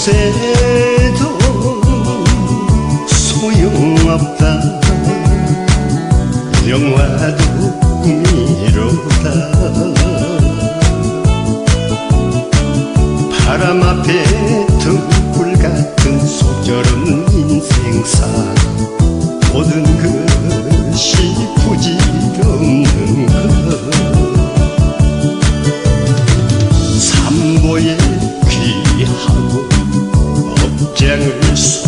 밤새도 소용없다. 영화도 꿈이로다. 바람 앞에 등불 같은 소절은 업장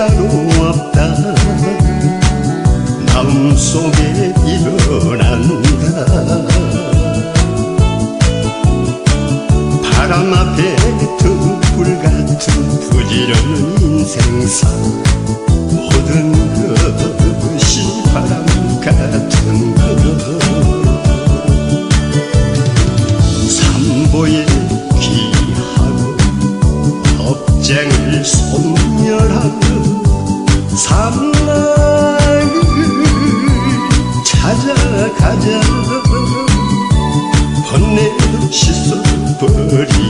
따로 없다. 마음속에 일어난다. 바람 앞에 등불 같은 부지런한 인생사. 모든 것이 바람 같은 것. 삼보에 귀하고 업장을 소멸하고 삼락을 찾아가자. 번뇌 씻어버리자